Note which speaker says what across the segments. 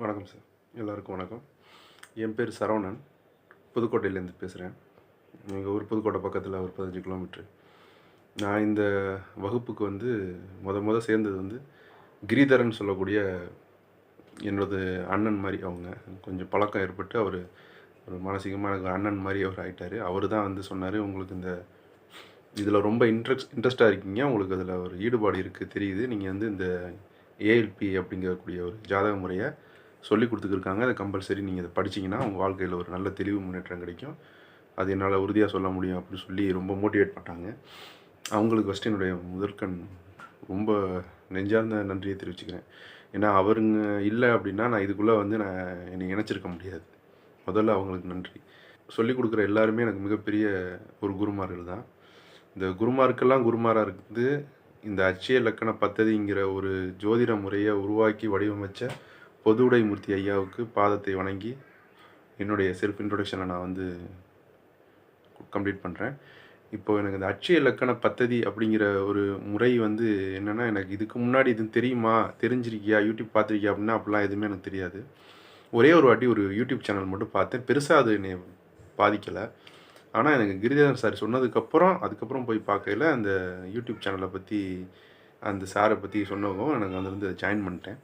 Speaker 1: வணக்கம் சார். எல்லாருக்கும் வணக்கம். என் பேர் சரவணன். புதுக்கோட்டையிலேருந்து பேசுகிறேன் எங்கள் ஊர் புதுக்கோட்டை பக்கத்தில் ஒரு பதினஞ்சு கிலோமீட்ரு நான் இந்த வகுப்புக்கு வந்து முத முத சேர்ந்தது வந்து கிரிதரன் சொல்லக்கூடிய என்னோட அண்ணன் மாதிரி அவங்க. கொஞ்சம் பழக்கம் ஏற்பட்டு அவர் ஒரு மானசீகமாக எனக்கு அண்ணன் மாதிரி அவர் ஆகிட்டார் அவர் தான் வந்து சொன்னார் உங்களுக்கு இந்த இதில் ரொம்ப இன்ட்ரெஸ்ட் இன்ட்ரெஸ்ட்டாக இருக்கீங்க. உங்களுக்கு அதில் ஒரு ஈடுபாடு இருக்குது தெரியுது. நீங்கள் வந்து இந்த ஏஎல்பி அப்படிங்கக்கூடிய ஒரு ஜாதக முறையை சொல்லி கொடுத்துருக்காங்க அதை கம்பல்சரி நீங்கள் இதை படிச்சீங்கன்னா உங்கள் வாழ்க்கையில் ஒரு நல்ல தெளிவு முன்னேற்றம் கிடைக்கும். அது என்னால் உறுதியாக சொல்ல முடியும் அப்படின்னு சொல்லி ரொம்ப மோட்டிவேட் பண்ணாங்க அவங்களுக்கு ஃபஸ்ட்டு என்னுடைய முதற்கண் ரொம்ப நெஞ்சார்ந்த நன்றியை தெரிவிச்சுக்கிறேன். ஏன்னா அவருங்க இல்லை அப்படின்னா நான் இதுக்குள்ளே வந்து நான் என்னை இணைச்சிருக்க முடியாது. முதல்ல அவங்களுக்கு நன்றி. சொல்லிக் கொடுக்குற எல்லாருமே எனக்கு மிகப்பெரிய ஒரு குருமார்கள் தான். இந்த குருமாருக்கெல்லாம் குருமாராக இருக்குது இந்த அச்சய இலக்கண பத்ததிங்கிற ஒரு ஜோதிட முறையை உருவாக்கி வடிவமைச்ச பொது மூர்த்தி ஐயாவுக்கு பாதத்தை வணங்கி என்னுடைய செல்ஃப் இன்ட்ரொடக்ஷனை நான் வந்து கம்ப்ளீட் பண்ணுறேன் இப்போ எனக்கு இந்த அட்சய இலக்கண பத்ததி அப்படிங்கிற ஒரு முறை வந்து என்னென்னா எனக்கு இதுக்கு முன்னாடி இது தெரியுமா? தெரிஞ்சிருக்கியா? யூடியூப் பார்த்துருக்கியா அப்படின்னா அப்படிலாம் எதுவுமே எனக்கு தெரியாது. ஒரே ஒரு வாட்டி ஒரு யூடியூப் சேனல் மட்டும் பார்த்தேன். பெருசாக அது என்னை பாதிக்கலை. ஆனால் எனக்கு கிரிதரன் சார் சொன்னதுக்கப்புறம் அதுக்கப்புறம் போய் பார்க்கையில அந்த யூடியூப் சேனலை பற்றி அந்த சாரை பற்றி சொன்னவும் எனக்கு அதுலேருந்து ஜாயின் பண்ணிட்டேன்.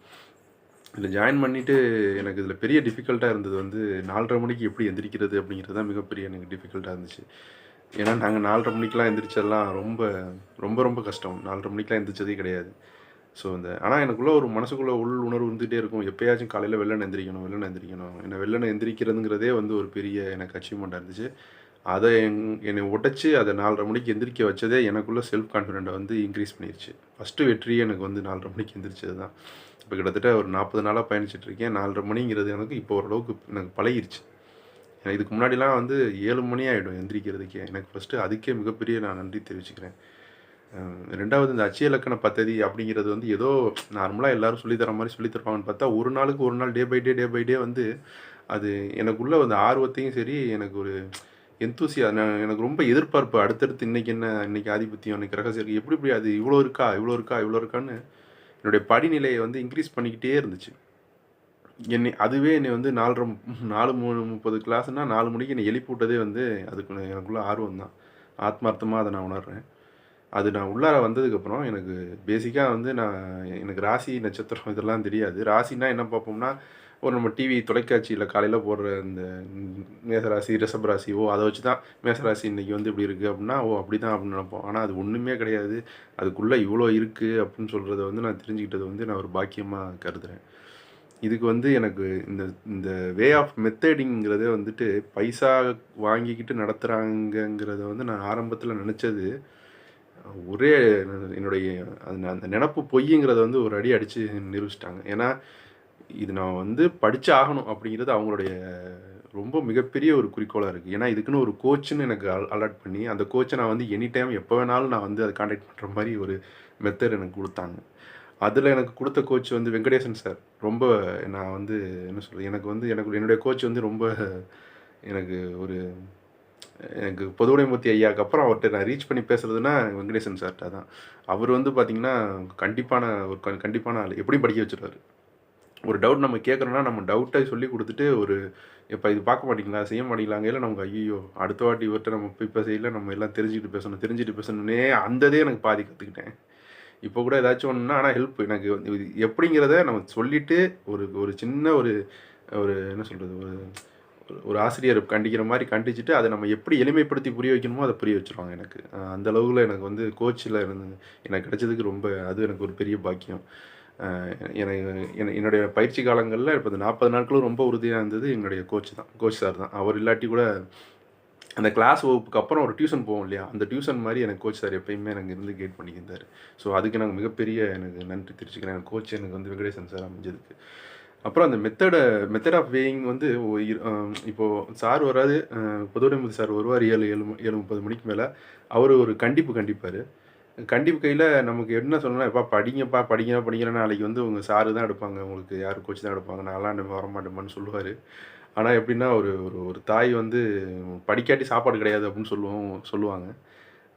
Speaker 1: இதில் ஜாயின் பண்ணிவிட்டு எனக்கு இதில் பெரிய டிஃபிகல்ட்டாக இருந்தது வந்து நாலரை மணிக்கு எப்படி எந்திரிக்கிறது அப்படிங்கிறது தான் மிகப்பெரிய எனக்கு டிஃபிகல்ட்டாக இருந்துச்சு. ஏன்னா நாங்கள் நாலரை மணிக்கெலாம் எந்திரிச்சதெல்லாம் ரொம்ப ரொம்ப ரொம்ப கஷ்டம். நாலரை மணிக்கெலாம் எந்திரிச்சதே கிடையாது. ஸோ இந்த ஆனால் எனக்குள்ளே ஒரு மனசுக்குள்ளே உள் உணர்வு இருந்துகிட்டே இருக்கும். எப்போயாச்சும் காலையில் வெள்ளனை எந்திரிக்கணும் வெள்ளனை எந்திரிக்கணும். என்னை வெள்ளனை எந்திரிக்கிறதுங்கிறதே வந்து ஒரு பெரிய எனக்கு அச்சீவ்மெண்ட்டாக இருந்துச்சு. அதை எங் என்னை உடைச்சி அதை நாலரை மணிக்கு எந்திரிக்க வச்சதே எனக்குள்ளே செல்ஃப் கான்ஃபிடென்ட்டை வந்து இன்க்ரீஸ் பண்ணிருச்சு. ஃபஸ்ட்டு வெற்றியே எனக்கு வந்து நாலரை மணிக்கு எந்திரிச்சது தான் இப்போ கிட்டத்தட்ட ஒரு நாற்பது நாளாக பயணிச்சிட்ருக்கேன் நாலரை மணிங்கிறது எனக்கு இப்போ ஓரளவுக்கு எனக்கு பழகிருச்சு. எனக்கு இதுக்கு முன்னாடிலாம் வந்து ஏழு மணி ஆகிடும் எந்திரிக்கிறதுக்கே. எனக்கு ஃபஸ்ட்டு அதுக்கே மிகப்பெரிய நான் நன்றி தெரிவிச்சுக்கிறேன். ரெண்டாவது இந்த அச்சிய இலக்கண பத்ததி அப்படிங்கிறது வந்து ஏதோ நார்மலாக எல்லாரும் சொல்லித்தர மாதிரி சொல்லித்தருவாங்கன்னு பார்த்தா ஒரு நாளுக்கு ஒரு நாள் day by day day by day வந்து அது எனக்குள்ளே அந்த ஆர்வத்தையும் சரி எனக்கு ஒரு எந்தூசியா எனக்கு ரொம்ப எதிர்பார்ப்பு அடுத்தடுத்து இன்னைக்கு என்ன இன்னைக்கு ஆதிபத்தியம் இன்னைக்கு ரகசியம் இருக்கு. எப்படி இப்படி அது இவ்வளோ இருக்கா இவ்வளோ இருக்கா இவ்வளோ இருக்கான்னு என்னுடைய படிநிலையை வந்து இன்க்ரீஸ் பண்ணிக்கிட்டே இருந்துச்சு. என்னை அதுவே என்னை வந்து நாலரை நாலு மூணு முப்பது கிளாஸ்னால் நாலு மணிக்கு என்னை எழுப்பி விட்டதே வந்து அதுக்கு எனக்குள்ள ஆர்வம் தான். ஆத்மார்த்தமாக அதை நான் உணர்றேன். அது நான் உள்ளார வந்ததுக்கப்புறம் எனக்கு பேசிக்காக வந்து நான் எனக்கு ராசி நட்சத்திரம் இதெல்லாம் தெரியாது. ராசினா என்ன பார்ப்போம்னா ஒரு நம்ம டிவி தொலைக்காட்சியில் காலையில் போடுற இந்த மேசராசி ரிஷபராசி ஓ அதை வச்சு தான் மேசராசி இன்னைக்கு வந்து இப்படி இருக்குது அப்படின்னா ஓ அப்படி தான் அப்படின்னு நினைப்போம். ஆனால் அது ஒன்றுமே கிடையாது. அதுக்குள்ளே இவ்வளோ இருக்குது அப்படின்னு சொல்கிறத வந்து நான் தெரிஞ்சுக்கிட்டது வந்து நான் ஒரு பாக்கியமாக கருதுகிறேன் இதுக்கு வந்து எனக்கு இந்த இந்த வே ஆஃப் மெத்தடிங்கிறதே வந்துட்டு பைசா வாங்கிக்கிட்டு நடத்துகிறாங்கங்கிறத வந்து நான் ஆரம்பத்தில் நினச்சது ஒரே என்னுடைய அந்த அந்த நினப்பு பொய்யுங்கிறத வந்து ஒரு அடி அடித்து நிரூபிச்சிட்டாங்க. ஏன்னா இது நான் வந்து படித்து ஆகணும் அப்படிங்கிறது அவங்களுடைய ரொம்ப மிகப்பெரிய ஒரு குறிக்கோளாக இருக்குது ஏன்னா இதுக்குன்னு ஒரு கோச்சுன்னு எனக்கு அலாட் பண்ணி அந்த கோச்சை நான் வந்து எனி டைம் எப்போ வேணாலும் நான் வந்து அதை காண்டாக்ட் பண்ணுற மாதிரி ஒரு மெத்தட் எனக்கு கொடுத்தாங்க. அதில் எனக்கு கொடுத்த கோச் வந்து வெங்கடேசன் சார் ரொம்ப நான் வந்து என்ன சொல்கிறது எனக்கு வந்து எனக்கு என்னுடைய கோச் வந்து ரொம்ப எனக்கு ஒரு எனக்கு பொதுவுடைமூர்த்தி ஐயாவுக்கு அப்புறம் அவர்கிட்ட நான் ரீச் பண்ணி பேசுகிறதுனா வெங்கடேசன் சார்கிட்ட தான். அவர் வந்து பார்த்திங்கன்னா கண்டிப்பான ஒரு கண்டிப்பான ஆள். எப்படி படிக்க வச்சுருவார். ஒரு டவுட் நம்ம கேட்குறோன்னா நம்ம டவுட்டை சொல்லி கொடுத்துட்டு ஒரு இப்போ இது பார்க்க மாட்டீங்களா? செய்ய மாட்டீங்களாங்க இல்லை நமக்கு ஐயோ அடுத்த வாட்டி இவர்கிட்ட நம்ம இப்போ செய்யல நம்ம எல்லாம் தெரிஞ்சுக்கிட்டு பேசணும் தெரிஞ்சுட்டு பேசணுன்னே அந்ததே எனக்கு பாதி கற்றுக்கிட்டேன் இப்போ கூட ஏதாச்சும் ஒன்றுனா ஆனால் ஹெல்ப் எனக்கு வந்து இது எப்படிங்கிறத நம்ம சொல்லிவிட்டு ஒரு ஒரு சின்ன ஒரு ஒரு என்ன சொல்கிறது ஒரு ஒரு- ஆசிரியர் கண்டிக்கிற மாதிரி கண்டிச்சுட்டு அதை நம்ம எப்படி எளிமைப்படுத்தி புரிய வைக்கணுமோ அதை புரிய வச்சுருவாங்க எனக்கு. அந்த அளவுல எனக்கு வந்து கோச்சில் இருந்து எனக்கு கிடைச்சதுக்கு ரொம்ப அது எனக்கு ஒரு பெரிய பாக்கியம். என்னுடைய பயிற்சி காலங்களில் இப்போ இந்த நாற்பது நாட்களும் ரொம்ப உறுதியாக இருந்தது என்னுடைய கோச் தான். கோச் சார் தான். அவர் இல்லாட்டி கூட அந்த கிளாஸ் வகுப்புக்கு அப்புறம் ஒரு டியூஷன் போவோம் இல்லையா? அந்த டியூஷன் மாதிரி எனக்கு கோச் சார் எப்பயுமே எனக்கு இருந்து கைட் பண்ணியிருந்தார் ஸோ அதுக்கு நாங்கள் மிகப்பெரிய எனக்கு நன்றி தெரிவிச்சுக்கிறேன். எனக்கு கோச் எனக்கு வந்து வெங்கடேசன் சார் அமைஞ்சதுக்கு. அப்புறம் அந்த மெத்தடை மெத்தட் ஆஃப் வேயிங் வந்து இப்போது சார் வராது. பொதுவுடைமுதி சார் வருவார் ஏழு ஏழு ஏழு முப்பது மணிக்கு மேலே. அவர் ஒரு கண்டிப்பு கண்டிப்பார். கண்டிப்பு கையில் நமக்கு என்ன சொல்லணும் எப்பா படிங்கப்பா படிங்க படிக்கிறேன் நாளைக்கு வந்து உங்கள் சாரு தான் எடுப்பாங்க. உங்களுக்கு யார் கோச் தான் எடுப்பாங்க. நான்லாம் வர வரமாட்டேமான்னு சொல்லுவார். ஆனால் எப்படின்னா ஒரு ஒரு ஒரு தாய் வந்து படிக்காட்டி சாப்பாடு கிடையாது அப்படின்னு சொல்லுவோம் சொல்லுவாங்க.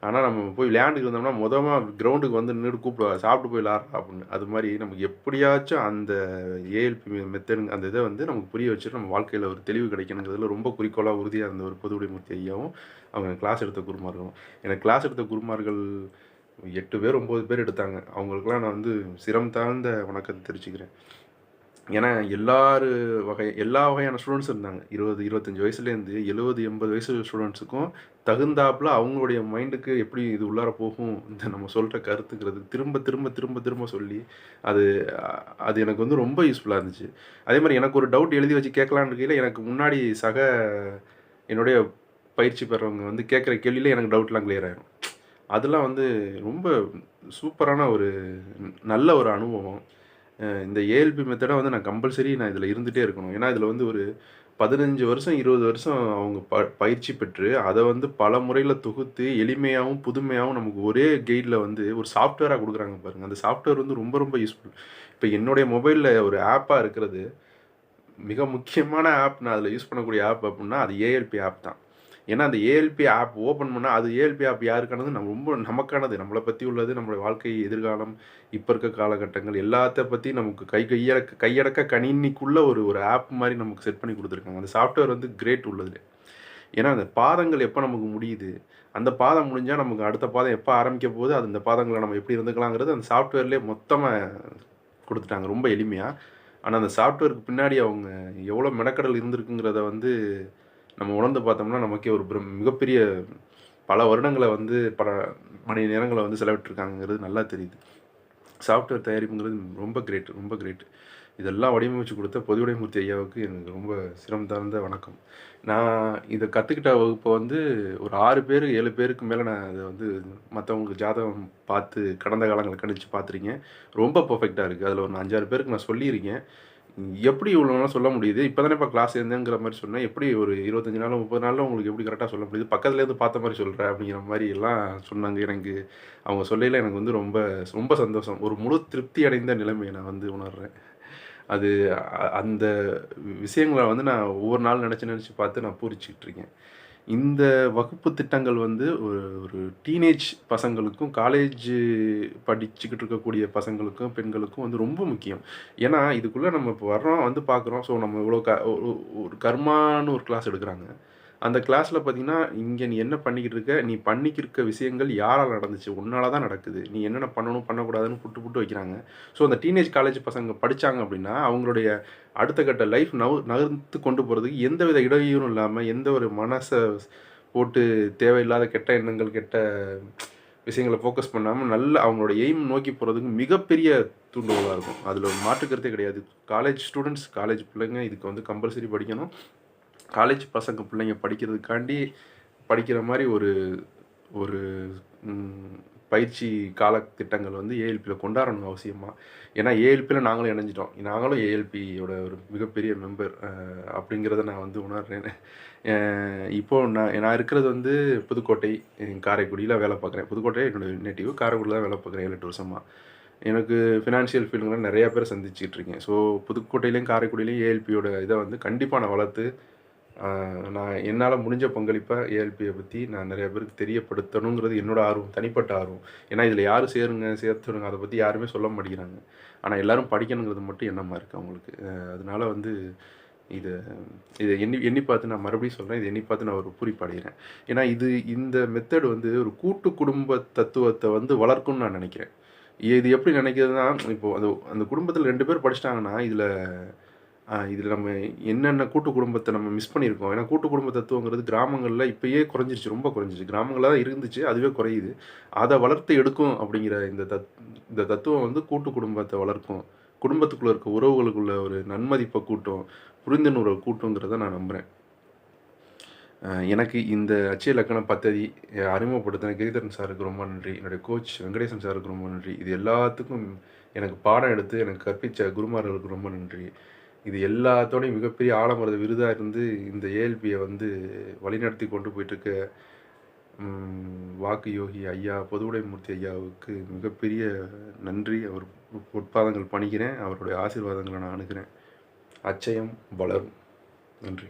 Speaker 1: ஆனால் நம்ம போய் விளையாண்டுக்கு இருந்தோம்னா மொதமாக கிரவுண்டுக்கு வந்து நின்று கூப்பிடுவா சாப்பிட்டு போய் விளாட்றா அப்படின்னு. அது மாதிரி நமக்கு எப்படியாச்சும் அந்த ஏஎல்பி மெத்தட் அந்த இதை வந்து நமக்கு புரிய வச்சுட்டு நம்ம வாழ்க்கையில் ஒரு தெளிவு கிடைக்கணுங்கிறதுல ரொம்ப குறிக்கோளாக உறுதியாக இருந்த ஒரு பொதுவுடைமூர்த்தி ஐயாவும் அவங்க கிளாஸ் எடுத்த குருமார்களும். எனக்கு கிளாஸ் எடுத்த குருமார்கள் எட்டு பேர் ஒம்பது பேர் எடுத்தாங்க. அவங்களுக்குலாம் நான் வந்து சிரம் தாழ்ந்த வணக்கத்தை தெரிவிச்சுக்கிறேன். ஏன்னா எல்லாரு வகை எல்லா வகையான ஸ்டூடெண்ட்ஸ் இருந்தாங்க. இருபது இருபத்தஞ்சி வயசுலேருந்து எழுபது எண்பது வயசு ஸ்டூடெண்ட்ஸுக்கும் தகுந்தாப்புல அவங்களுடைய மைண்டுக்கு எப்படி இது உள்ளார போகும் இந்த நம்ம சொல்கிற கருத்துங்கிறது திரும்ப திரும்ப திரும்ப திரும்ப சொல்லி அது அது எனக்கு வந்து ரொம்ப யூஸ்ஃபுல்லாக இருந்துச்சு. அதே மாதிரி எனக்கு ஒரு டவுட் எழுதி வச்சு கேட்கலான்னு இருக்கையில் எனக்கு முன்னாடி சக என்னுடைய பயிற்சி பெறவங்க வந்து கேட்குற கேள்வியில் எனக்கு டவுட்லாம் கிளியர் ஆகிடும் அதெல்லாம் வந்து ரொம்ப சூப்பரான ஒரு நல்ல ஒரு அனுபவம். இந்த ஏஎல்பி மெத்தடை வந்து நான் கம்பல்சரி நான் இதில் இருந்துகிட்டே இருக்கணும். ஏன்னா இதில் வந்து ஒரு பதினஞ்சு வருஷம் இருபது வருஷம் அவங்க ப பயிற்சி பெற்று அதை வந்து பல முறையில் தொகுத்து எளிமையாகவும் புதுமையாகவும் நமக்கு ஒரே கைடில் வந்து ஒரு சாஃப்ட்வேராக கொடுக்குறாங்க பாருங்கள் அந்த சாஃப்ட்வேர் வந்து ரொம்ப ரொம்ப யூஸ்ஃபுல் இப்போ என்னுடைய மொபைலில் ஒரு ஆப்பாக இருக்கிறது மிக முக்கியமான ஆப் நான் அதில் யூஸ் பண்ணக்கூடிய ஆப் அப்படின்னா அது ஏஎல்பி ஆப் தான். ஏன்னா அந்த ஏஎல்பி ஆப் ஓப்பன் பண்ணால் அது ஏஎல்பி ஆப் யாருக்கானது? நம்ம ரொம்ப நமக்கானது. நம்மளை பற்றி உள்ளது நம்மளுடைய வாழ்க்கை எதிர்காலம் இப்போ இருக்க காலகட்டங்கள் எல்லாத்த பற்றி நமக்கு கை கையடக்க கையடக்க கணினிக்குள்ளே ஒரு ஒரு ஆப் மாதிரி நமக்கு செட் பண்ணி கொடுத்துருக்காங்க. அந்த சாஃப்ட்வேர் வந்து கிரேட் உள்ளது ஏன்னா அந்த பாதங்கள் எப்போ நமக்கு முடியுது? அந்த பாதம் முடிஞ்சால் நமக்கு அடுத்த பாதம் எப்போ ஆரம்பிக்க போகுது? அது அந்த பாதங்களை நம்ம எப்படி இருந்துக்கலாங்கிறது அந்த சாஃப்ட்வேர்லேயே மொத்தமாக கொடுத்துட்டாங்க. ரொம்ப எளிமையாக ஆனால் அந்த சாஃப்ட்வேருக்கு பின்னாடி அவங்க எவ்வளோ மெனக்கடல் இருந்திருக்குங்கிறத வந்து நம்ம உணர்ந்து பார்த்தோம்னா நமக்கே ஒரு மிகப்பெரிய பல வருடங்களை வந்து பல மணி நேரங்களை வந்து செலவிட்டுருக்காங்கிறது நல்லா தெரியுது. சாஃப்ட்வேர் தயாரிப்புங்கிறது ரொம்ப கிரேட் ரொம்ப கிரேட் இதெல்லாம் வடிவமைச்சு கொடுத்த பொதுவுடைமூர்த்தி ஐயாவுக்கு எனக்கு ரொம்ப சிரம் தாழ்ந்த வணக்கம். நான் இதை கற்றுக்கிட்ட வகுப்பை வந்து ஒரு ஆறு பேர் ஏழு பேருக்கு மேலே நான் அதை வந்து மற்றவங்களுக்கு ஜாதகம் பார்த்து கடந்த காலங்களை கணிச்சு பார்த்துருக்கேன். ரொம்ப பர்ஃபெக்டாக இருக்குது அதில் ஒரு அஞ்சாறு பேருக்கு நான் சொல்லியிருக்கேன். எப்படி இவ்வளோலாம் சொல்ல முடியுது? இப்போ தானே இப்போ கிளாஸ் இருந்தேங்கிற மாதிரி சொன்னேன் எப்படி ஒரு இருபத்தஞ்சி நாள் முப்பது நாளில் உங்களுக்கு எப்படி கரெக்டாக சொல்ல முடியுது? பக்கத்துலேருந்து பார்த்த மாதிரி சொல்கிறேன் அப்படிங்கிற மாதிரி எல்லாம் சொன்னாங்க. எனக்கு அவங்க சொல்லையில் எனக்கு வந்து ரொம்ப ரொம்ப சந்தோஷம். ஒரு முழு திருப்தி அடைந்த நிலைமையை நான் வந்து உணர்கிறேன் அது அந்த விஷயங்களை வந்து நான் ஒவ்வொரு நாள் நினச்சி நினச்சி பார்த்து நான் பூரிச்சிக்கிட்டு இருக்கேன். இந்த வகுப்பு திட்டங்கள் வந்து ஒரு ஒரு டீனேஜ் பசங்களுக்கும் காலேஜ் படிச்சுக்கிட்டு இருக்கக்கூடிய பசங்களுக்கும் பெண்களுக்கும் வந்து ரொம்ப முக்கியம். ஏன்னா இதுக்குள்ளே நம்ம இப்போ வர்றோம் வந்து பார்க்குறோம். ஸோ நம்ம இவ்வளோ க ஒரு கர்மான்னு ஒரு கிளாஸ் எடுக்கிறாங்க. அந்த கிளாஸில் பார்த்தீங்கன்னா இங்கே நீ என்ன பண்ணிக்கிட்டு இருக்க? நீ பண்ணிக்கிருக்க விஷயங்கள் யாரால் நடந்துச்சு? உன்னால தான் நடக்குது. நீ என்னென்ன பண்ணணும் பண்ணக்கூடாதுன்னு புட்டு புட்டு வைக்கிறாங்க. ஸோ அந்த டீனேஜ் காலேஜ் பசங்க படித்தாங்க அப்படின்னா அவங்களுடைய அடுத்த கட்ட லைஃப் நவ நகர்ந்து கொண்டு போகிறதுக்கு எந்த வித இடையூறும் இல்லாமல் எந்த ஒரு மனசை போட்டு தேவையில்லாத கெட்ட எண்ணங்கள் கெட்ட விஷயங்களை ஃபோக்கஸ் பண்ணாமல் நல்ல அவங்களோட எய்ம் நோக்கி போகிறதுக்கு மிகப்பெரிய தூண்டுகோலாக இருக்கும். அதில் மாற்றுக்கிறதே கிடையாது. காலேஜ் ஸ்டூடெண்ட்ஸ் காலேஜ் பிள்ளைங்க இதுக்கு வந்து கம்பல்சரி படிக்கணும். காலேஜ் பசங்க பிள்ளைங்க படிக்கிறதுக்காண்டி படிக்கிற மாதிரி ஒரு ஒரு பயிற்சி காலத்திட்டங்கள் வந்து ஏஎல்பியில் கொண்டாடணும் அவசியமாக ஏன்னா ஏஎல்பியில் நாங்களும் இணைஞ்சிட்டோம். நாங்களும் ஏஎல்பியோட ஒரு மிகப்பெரிய மெம்பர் அப்படிங்கிறத நான் வந்து உணர்றேன். இப்போது நான் நான் இருக்கிறது வந்து புதுக்கோட்டை காரைக்குடியில் வேலை பார்க்குறேன். புதுக்கோட்டை என்னோடய நேட்டிவ் காரைக்குடியில் தான் வேலை பார்க்குறேன் ஏழு எட்டு வருஷமாக எனக்கு ஃபினான்ஷியல் ஃபீல்டுங்களை நிறையா பேர் சந்திச்சிட்ருக்கேன் ஸோ புதுக்கோட்டையிலையும் காரைக்குடியிலையும் ஏஎல்பியோட இதை வந்து கண்டிப்பாக நான் வளர்த்து நான் என்னால் முடிஞ்ச பங்களிப்பை ஏஎல்பியை பற்றி நான் நிறைய பேருக்கு தெரியப்படுத்தணுங்கிறது என்னோடய ஆர்வம் தனிப்பட்ட ஆர்வம். ஏன்னா இதில் யார் சேருங்க சேர்த்துடுங்க அதை பற்றி யாருமே சொல்ல மாட்டேங்கிறாங்க. ஆனால் எல்லோரும் படிக்கணுங்கிறது மட்டும் எண்ணமாக இருக்குது அவங்களுக்கு. அதனால் வந்து இதை இதை எண்ணி எண்ணி பார்த்து நான் மறுபடியும் சொல்கிறேன் இதை எண்ணி பார்த்து நான் ஒரு பூரிப்படைகிறேன் ஏன்னா இது இந்த மெத்தட் வந்து ஒரு கூட்டு குடும்ப தத்துவத்தை வந்து வளர்க்கும்னு நான் நினைக்கிறேன். இது எப்படி நினைக்கிறதுனா இப்போது அந்த அந்த குடும்பத்தில் ரெண்டு பேர் படிச்சிட்டாங்கன்னா இதில் இதில் நம்ம என்னென்ன கூட்டு குடும்பத்தை நம்ம மிஸ் பண்ணியிருக்கோம். ஏன்னா கூட்டு குடும்ப தத்துவங்கிறது கிராமங்களில் இப்போயே குறைஞ்சிருச்சு ரொம்ப குறைஞ்சிருச்சு. கிராமங்களில் தான் இருந்துச்சு அதுவே குறையுது. அதை வளர்த்து எடுக்கும் அப்படிங்கிற இந்த தத் இந்த தத்துவம் வந்து கூட்டு குடும்பத்தை வளர்க்கும். குடும்பத்துக்குள்ளே இருக்க உறவுகளுக்குள்ள ஒரு நன்மதிப்பை கூட்டம் புரிந்துணர்வை கூட்டுங்கிறத நான் நம்புகிறேன் எனக்கு இந்த அச்சய இலக்கண பத்ததி அறிமுகப்படுத்தின கிரிதரன் சாருக்கு ரொம்ப நன்றி. என்னுடைய கோச் வெங்கடேசன் சாருக்கு ரொம்ப நன்றி. இது எல்லாத்துக்கும் எனக்கு பாடம் எடுத்து எனக்கு கற்பித்த குருமார்களுக்கு ரொம்ப நன்றி. இது எல்லாத்தோடையும் மிகப்பெரிய ஆலமரத விருதாக இருந்து இந்த ஏஎல்பியை வந்து வழிநடத்தி கொண்டு போயிட்டுருக்க வாக்கு யோகி ஐயா பொதுவுடைமூர்த்தி ஐயாவுக்கு மிகப்பெரிய நன்றி. அவர் உட்பாதங்கள் பணிக்கிறேன் அவருடைய ஆசீர்வாதங்களை நான் அணுகிறேன். அச்சயம் வளரும். நன்றி.